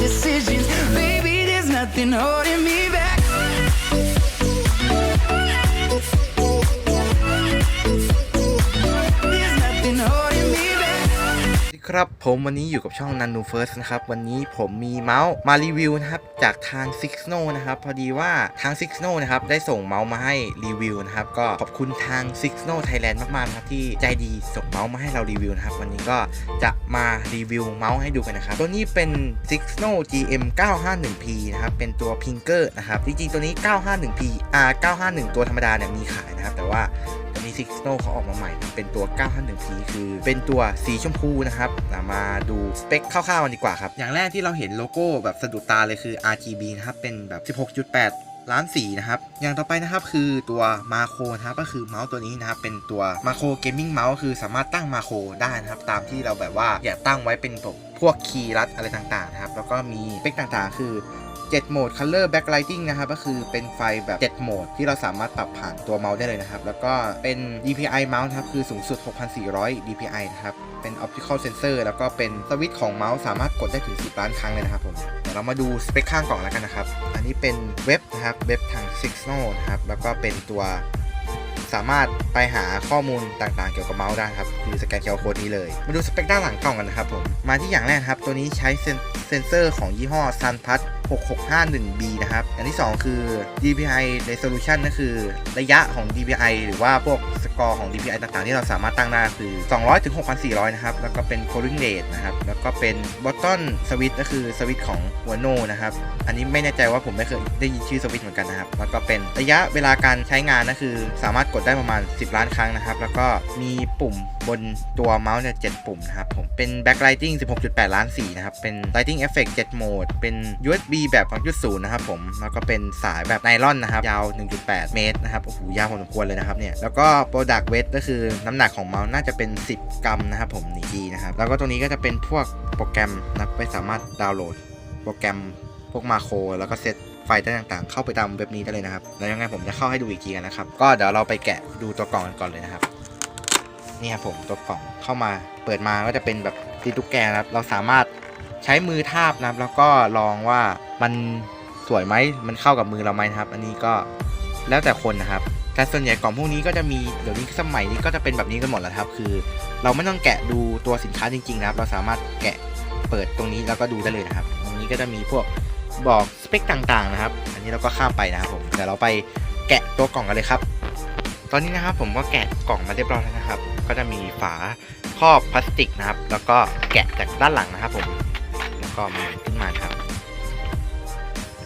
decisions. Baby, there's nothing holding ครับผมวันนี้อยู่กับช่อง Nano First นะครับวันนี้ผมมีเมาส์มารีวิวนะครับจากทาง Six No นะครับพอดีว่าทาง Six No นะครับได้ส่งเมาส์มาให้รีวิวนะครับก็ขอบคุณทาง Six No Thailand มากๆนะครับที่ใจดีส่งเมาส์มาให้เรารีวิวนะครับวันนี้ก็จะมารีวิวเมาส์ให้ดูกันนะครับตัวนี้เป็น Six No GM 951P นะครับเป็นตัว Pinger นะครับจริงๆตัวนี้ 951P R 951 ตัวธรรมดาเนี่ยมีขายนะครับแต่ว่า นี้ Six No เขาออกมาใหม่เป็นตัว 951P คือเป็นตัวสีชมพูนะครับมาดูสเปคคร่าวๆกันดีกว่าครับ อย่างแรกที่เราเห็นโลโก้แบบสะดุดตาเลยคือ RGB นะครับ เป็นแบบ 16.8ล้านสีนะครับ อย่างต่อไปนะครับคือตัวมาโครนะครับก็คือเมาส์ตัวนี้นะครับเป็นตัวมาโครเกมมิ่งเมาส์คือสามารถตั้งมาโครได้นะครับ ตามที่เราแบบว่าอยากตั้งไว้เป็นพวกคีย์ลัดอะไรต่างๆนะครับ แล้วก็มีสเปคต่างๆ คือ 7โหมด Color Backlighting นะครับ ก็คือเป็นไฟแบบ 7 โหมด ที่เราสามารถปรับผ่านตัวเมาส์ได้เลยนะครับ แล้วก็เป็น DPI เมาส์ครับ คือสูงสุด 6,400 DPI นะครับ เป็น Optical Sensor แล้วก็เป็นสวิตช์ของเมาส์สามารถกดได้ถึง 10 ล้านครั้งเลยนะครับผมเดี๋ยวเรามาดูสเปคข้างกล่องแล้วกันนะครับ อันนี้เป็นเว็บนะครับ เว็บทาง Signal นะครับ แล้วก็เป็นตัวสามารถไปหาข้อมูลต่างๆ เกี่ยวกับเมาส์ได้ครับ คือสแกนเคอร์โคดนี้เลย มาดูสเปคด้านหลังกล่องกันนะครับผม มาที่อย่างแรกครับ ตัวนี้ใช้เซนเซนเซอร์ของยี่ห้อ Sunpad 6651B นะครับ อันที่ 2 คือ DPI resolution ก็คือระยะของ DPI หรือว่าพวกสกอร์ของ DPI ต่างๆ ที่เราสามารถตั้งได้คือ 200ถึง6400 นะครับ แล้วก็เป็น polling rate นะครับ แล้วก็เป็น button switch ก็คือสวิตช์ของหัวโนนะครับ อันนี้ไม่แน่ใจว่าผมไม่เคยได้ยินชื่อสวิตช์เหมือนกันนะครับ แล้วก็เป็นระยะเวลาการใช้งานก็คือสามารถกดได้ประมาณ 10 ล้านครั้งนะครับ แล้วก็มีปุ่มบนตัวเมาส์เนี่ย7ปุ่มนะครับผมเป็น backlighting 16.8 ล้านสีนะครับ เป็น lighting effect 7โหมด เป็น USB ีแบบ2.0นะครับผมแล้วก็เป็นสายแบบไนลอนนะครับยาว 1.8 เมตรนะครับโอ้โหยาวพอสมควรเลยนะครับเนี่ยแล้วก็ product weight ก็คือน้ำหนักของเมาส์น่าจะเป็น 10 กรัมนะครับผมนี่ดีนะครับแล้วก็ตรงนี้ก็จะเป็นพวกโปรแกรมนะไปสามารถดาวน์โหลด โปรแกรมพวกมาโครแล้วก็เซตไฟล์ต่างๆ เข้าไปตามเว็บนี้ได้เลยนะครับ แล้วยังไงผมจะเข้าให้ดูอีกทีกันนะครับ ก็เดี๋ยวเราไปแกะดูตัวกล่องกันก่อนเลยนะครับ นี่ครับผมตัวกล่องเข้ามา เปิดมาก็จะเป็นแบบตีตุ๊กแกนะครับ เราสามารถใช้มือทาบนะครับ แล้วก็ลองว่า มันสวยไหมมันเข้ากับมือเราไหมนะครับ อันนี้ก็แล้วแต่คนนะครับแต่ส่วนใหญ่กล่องพวกนี้ก็จะมีเดี๋ยวนี้สมัยนี้ก็จะเป็นแบบนี้กันหมดแล้วครับ คือเราไม่ต้องแกะดูตัวสินค้าจริงๆนะครับ เราสามารถแกะเปิดตรงนี้แล้วก็ดูได้เลยนะครับ ตรงนี้ก็จะมีพวกบอกสเปคต่างๆนะครับ อันนี้เราก็ข้ามไปนะครับผมเดี๋ยวเราไปแกะตัวกล่องกันเลยครับ ตอนนี้นะครับผมก็แกะกล่องมาเรียบร้อยแล้วนะครับ ก็จะมีฝาครอบพลาสติกนะครับ แล้วก็แกะจากด้านหลังนะครับผม แล้วก็มันขึ้นมาครับ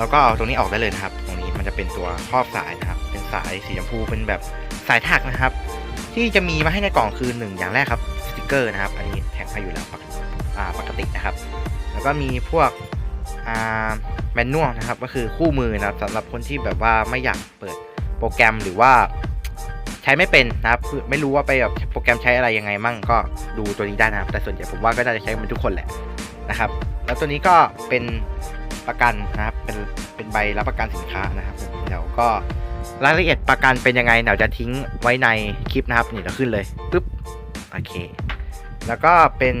แล้วก็เอาตรงนี้ออกได้เลยนะครับ ตรงนี้มันจะเป็นตัวครอบสายนะครับ เป็นสายสีชมพูเป็นแบบสายถักนะครับ ที่จะมีมาให้ในกล่องคือหนึ่งอย่างแรกครับสติกเกอร์นะครับ อันนี้แถมให้อยู่แล้วปกปกตินะครับ แล้วก็มีพวกแมนนวลนะครับ ก็คือคู่มือนะครับสำหรับคนที่แบบว่าไม่อยากเปิดโปรแกรมหรือว่าใช้ไม่เป็นนะครับคือไม่รู้ว่าไปแบบโปรแกรมใช้อะไรยังไงมั่งก็ดูตัวนี้ได้นะครับ แต่ส่วนใหญ่ผมว่าก็น่าจะใช้มันทุกคนแหละนะครับ แล้วตัวนี้ก็เป็น ประกันนะครับ เป็นเป็นใบรับประกันสินค้านะครับผมเดี๋ยวก็รายละเอียดประกันเป็นยังไงเดี๋ยวจะทิ้งไว้ในคลิปนะครับนี่เราขึ้นเลยปุ๊บโอเค แล้วก็เป็น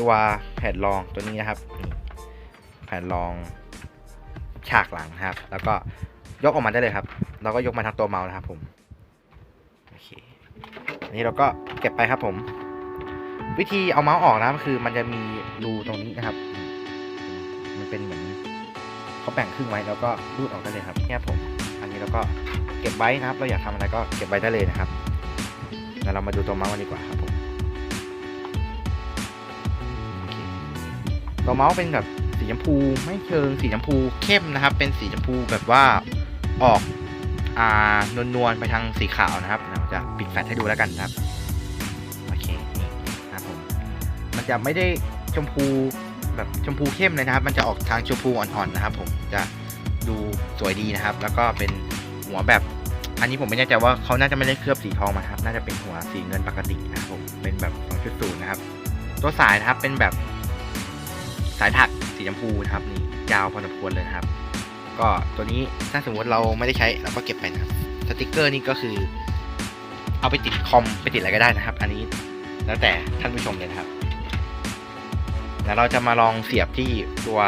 ตัวแผ่นรองตัวนี้นะครับนี่แผ่นรองฉากหลังนะครับ แล้วก็ยกออกมาได้เลยครับ เราก็ยกมาทั้งตัวเมาส์นะครับผมโอเคอันนี้เราก็เก็บไปครับผม วิธีเอาเมาส์ออกนะครับคือมันจะมีรูตรงนี้นะครับ มันเป็นเหมือน แบ่งครึ่งไว้แล้วก็รูดออกได้เลยครับเนี่ยผม อันนี้เราก็เก็บไว้นะครับ เราอยากทำอะไรก็เก็บไว้ได้เลยนะครับแล้วเรามาดูตัวเมาส์กันดีกว่าครับผมตัวเมาส์เป็นแบบสีชมพูไม่เชิงสีชมพูเข้มนะครับ เป็นสีชมพูแบบว่าออกอ่านวลๆไปทางสีขาวนะครับเราจะปิดแฟลชให้ดูแล้วกันครับโอเคนี่นะครับผมมันจะไม่ได้ชมพู แบบชมพูเข้มเลยนะครับ มันจะออกทางชมพูอ่อนๆนะครับ ผมจะดูสวยดีนะครับ แล้วก็เป็นหัวแบบ อันนี้ผมไม่แน่ใจว่าเขาน่าจะไม่ได้เคลือบสีทองมาครับ น่าจะเป็นหัวสีเงินปกตินะครับผมเป็นแบบ2.0นะครับ ตัวสายนะครับเป็นแบบสายถักสีชมพูนะครับนี่ยาวพอสมควรเลยนะครับ ก็ตัวนี้ถ้าสมมติเราไม่ได้ใช้เราก็เก็บไปนะครับสติกเกอร์นี่ก็คือ เอาไปติดคอมไปติดอะไรก็ได้นะครับ อันนี้แล้วแต่ท่านผู้ชมเลยนะครับ แล้วเราจะมาลองเสียบที่ตัว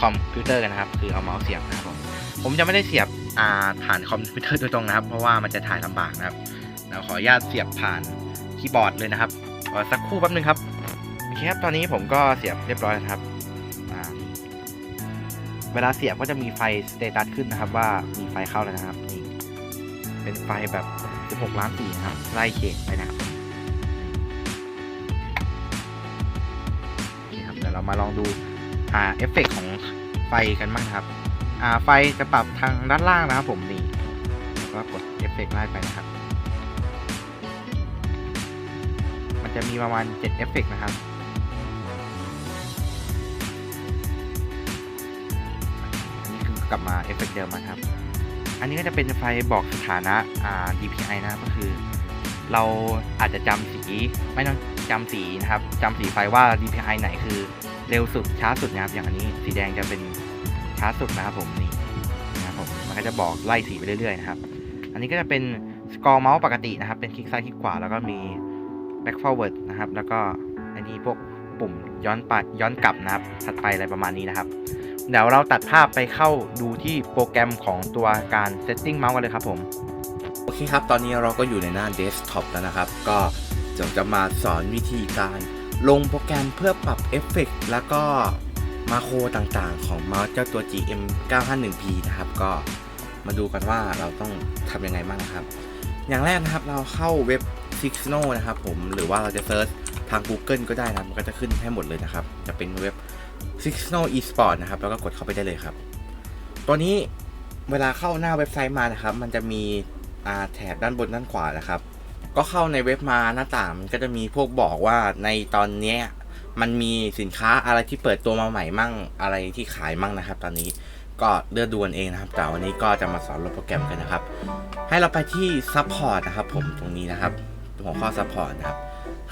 คอมพิวเตอร์กันนะครับ คือเอาเมาส์เสียบนะครับผมผมจะไม่ได้เสียบอ่าผ่านคอมพิวเตอร์โดยตรงนะครับ เพราะว่ามันจะถ่ายลำบากนะครับเราขออนุญาตเสียบผ่านคีย์บอร์ดเลยนะครับสักครู่แป๊บนึงครับโอเคครับตอนนี้ผมก็เสียบเรียบร้อยแล้วนะครับเวลาเสียบก็จะมีไฟสเตตัสขึ้นนะครับ ว่ามีไฟเข้าแล้วนะครับนี่เป็นไฟแบบ 16 ล้านสีนะครับไล่เขตไปนะครับ เรามาลองดูอ่าเอฟเฟกต์ของไฟกันบ้างนะครับอ่าไฟจะปรับทางด้านล่างนะครับผมนี่ก็กดเอฟเฟกต์ไล่ไปนะครับ มันจะมีประมาณ7เอฟเฟกต์นะครับอันนี้คือกลับมาเอฟเฟกต์เดิมมาครับ อันนี้ก็จะเป็นไฟบอกสถานะอ่า DPI นะครับก็คือ เราอาจจะจำสีไม่ต้องจำสีนะครับจำสีไฟว่า DPI ไหนคือ เร็วสุดช้าสุดนะครับอย่างอันนี้ สีแดงจะเป็นช้าสุดนะครับผมนี่นะครับผมมันก็จะบอกไล่สีไปเรื่อยๆนะครับ อันนี้ก็จะเป็นสกอร์เมาส์ปกตินะครับ เป็นคลิกซ้ายคลิกขวาแล้วก็มี back forward นะครับ แล้วก็อันนี้พวกปุ่มย้อนไปย้อนกลับนะครับถัดไปอะไรประมาณนี้นะครับ เดี๋ยวเราตัดภาพไปเข้าดูที่โปรแกรมของตัวการ setting เมาส์กันเลยครับผมโอเคครับ ตอนนี้เราก็อยู่ในหน้าเดสก์ท็อปแล้วนะครับ ก็จะจะมาสอนวิธีการ ลงโปรแกรมเพื่อปรับเอฟเฟกต์แล้วก็มาโครต่างๆ ของเมาส์เจ้าตัว GM 951P นะครับ ก็มาดูกันว่าเราต้องทำยังไงบ้างนะครับ อย่างแรกนะครับเราเข้าเว็บ Sixno นะครับผมหรือว่าเราจะเซิร์ชทาง Google ก็ได้นะมันก็จะขึ้นให้หมดเลยนะครับ จะเป็นเว็บ Sixno eSport นะครับ แล้วก็กดเข้าไปได้เลยครับ ตัวนี้เวลาเข้าหน้าเว็บไซต์มานะครับ มันจะมีอ่าแถบด้านบนด้านขวานะครับ ก็เข้าในเว็บมาหน้าต่างมันก็จะมีพวกบอกว่าในตอนเนี้ยมันมีสินค้าอะไรที่เปิดตัวมาใหม่มั่งอะไรที่ขายมั่งนะครับ ตอนนี้ก็เลือกดูนเองนะครับแต่วันนี้ก็จะมาสอนลงโปรแกรมกันนะครับ ให้เราไปที่ Support นะครับ ผมตรงนี้นะครับหัวข้อ Support นะครับ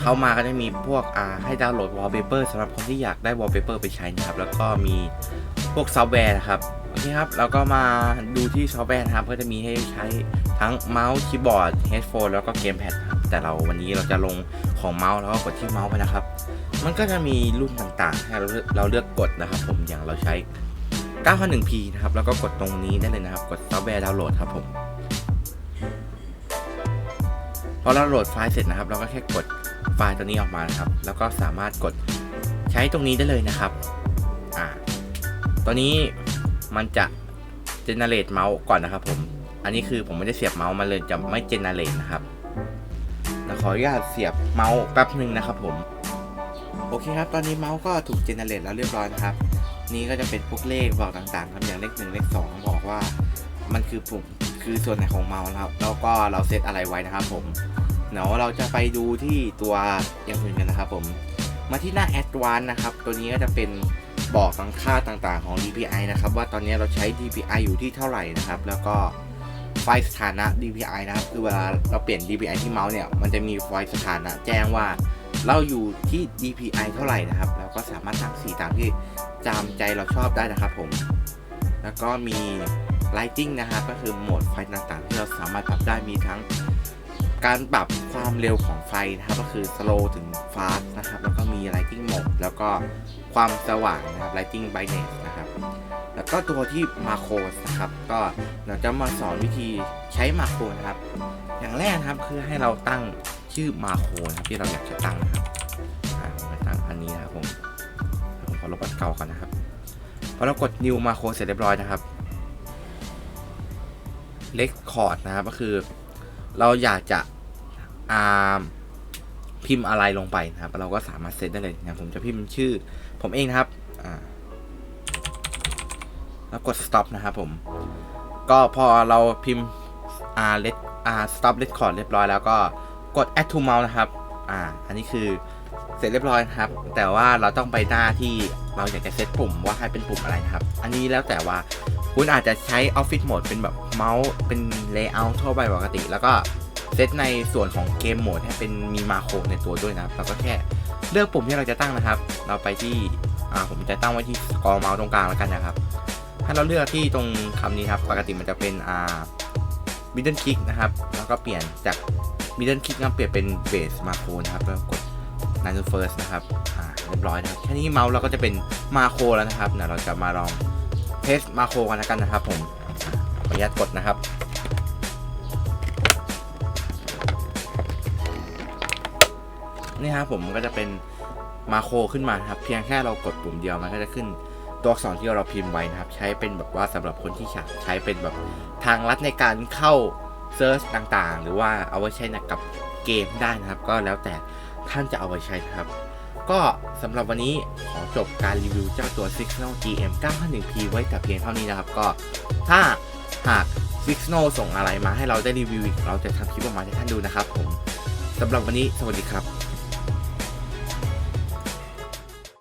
เข้ามาก็จะมีพวกอ่าให้ดาวน์โหลด wallpaper สำหรับคนที่อยากได้ wallpaper ไปใช้นะครับ แล้วก็มีพวกซอฟต์แวร์นะครับ โอเคครับเราก็มาดูที่ซอฟต์แวร์นะครับ ก็จะมีให้ใช้ทั้งเมาส์คีย์บอร์ดเฮดโฟนแล้วก็เกมแพดครับแต่เราวันนี้เราจะลงของเมาส์แล้วก็กดที่เมาส์ไปนะครับ มันก็จะมีรุ่นต่างๆ ให้เราเลือกเราเลือกกดนะครับ ผมอย่างเราใช้ 901p นะครับ แล้วก็กดตรงนี้ได้เลยนะครับ กดซอฟต์แวร์ดาวน์โหลดครับผมพอเราโหลดไฟล์เสร็จนะครับ เราก็แค่กดไฟล์ตัวนี้ออกมานะครับ แล้วก็สามารถกดใช้ตรงนี้ได้เลยนะครับอ่าตัวนี้ มันจะ generate เมาส์ก่อนนะครับผม อันนี้คือผมไม่ได้เสียบเมาส์มาเลยจะไม่ generate นะครับขออนุญาตเสียบเมาส์แป๊บหนึ่งนะครับผมโอเคครับ ตอนนี้เมาส์ก็ถูก generate แล้วเรียบร้อยนะครับ นี่ก็จะเป็นพวกเลขบอกต่างๆครับอย่างเลขหนึ่งเลขสองบอกว่า มันคือปุ่มคือส่วนไหนของเมาส์นะครับ แล้วก็เราเซตอะไรไว้นะครับผมเดี๋ยวเราจะไปดูที่ตัวอย่างอื่นกันนะครับผม มาที่หน้า Advanced นะครับ ตัวนี้ก็จะเป็น บอกทั้งค่าต่างๆของ DPI นะครับว่าตอนนี้เราใช้ DPI อยู่ที่เท่าไหร่นะครับ แล้วก็ไฟล์สถานะ DPI นะครับ คือเวลาเราเปลี่ยน DPI ที่เมาส์เนี่ย มันจะมีไฟล์สถานะแจ้งว่า เราอยู่ที่ DPI เท่าไหร่นะครับ แล้วก็สามารถตั้งสีตามที่จำใจเราชอบได้นะครับผม แล้วก็มี Lighting นะครับ ก็คือโหมดไฟต่างๆ ที่เราสามารถปรับได้มีทั้ง การปรับความเร็วของไฟนะครับก็คือ slow ถึง fast นะครับ แล้วก็มี lighting mode แล้วก็ความสว่างนะครับ lighting brightness นะครับ แล้วก็ตัวที่ macro นะครับ ก็เราจะมาสอนวิธีใช้ macro นะครับ อย่างแรกนะครับคือให้เราตั้งชื่อ macro นะครับที่เราอยากจะตั้งนะครับอ่าตั้งอันนี้นะครับผมผมขอลบอันเก่าก่อนนะครับพอเรากด new macro เสร็จเรียบร้อยนะครับ record นะครับก็คือ เราอยากจะอ่าพิมพ์อะไรลงไปนะครับ เราก็สามารถเซตได้เลยอย่างผมจะพิมพ์ชื่อ ผมเองนะครับแล้วกด stop นะครับผม ก็พอเราพิมพ์อ่า let อ่า stop record เรียบร้อยแล้วก็กด add to mouse นะครับ อ่า อันนี้คือเสร็จเรียบร้อยนะครับ แต่ว่าเราต้องไปหน้าที่เราอยากจะเซตปุ่มว่าให้เป็นปุ่มอะไรนะครับ อันนี้แล้วแต่ว่า คุณอาจจะใช้ Office Mode เป็นแบบเมาส์เป็น Layout ทั่วไปปกติ แล้วก็เซตในส่วนของเกมโหมดให้เป็นมีมาโครในตัวด้วยนะครับเราก็แค่เลือกปุ่มที่เราจะตั้งนะครับ เราไปที่อ่าผมจะตั้งไว้ที่สกอร์เมาส์ตรงกลางแล้วกันนะครับ ถ้าเราเลือกที่ตรงคำนี้ครับ ปกติมันจะเป็นอ่า middle click นะครับ แล้วก็เปลี่ยนจาก middle click นะเปลี่ยนเป็น base macro นะครับ แล้วกด nine to first นะครับอ่าเรียบร้อยนะครับ แค่นี้เมาส์เราก็จะเป็นมาโครแล้วนะครับเดี๋ยวเราจะมาลอง เทสมาโครกันแล้วกันนะครับผมขออนุญาตกดนะครับ นี่ครับผมก็จะเป็นมาโครขึ้นมาครับ เพียงแค่เรากดปุ่มเดียวมันก็จะขึ้นตัวอักษรที่เราพิมพ์ไว้นะครับ ใช้เป็นแบบว่าสำหรับคนที่ใช้เป็นแบบทางลัดในการเข้าเซิร์ชต่างๆ หรือว่าเอาไว้ใช้กับเกมได้นะครับ ก็แล้วแต่ท่านจะเอาไว้ใช้นะครับ ก็สำหรับวันนี้ขอจบการรีวิวเจ้าตัว Signal GM 951P ไว้แต่เพียงเท่านี้นะครับก็ถ้าหาก Signal ส่งอะไรมาให้เราได้รีวิวอีกเราจะทำคลิปออกมาให้ท่านดูนะครับผมสำหรับวันนี้สวัสดีครับ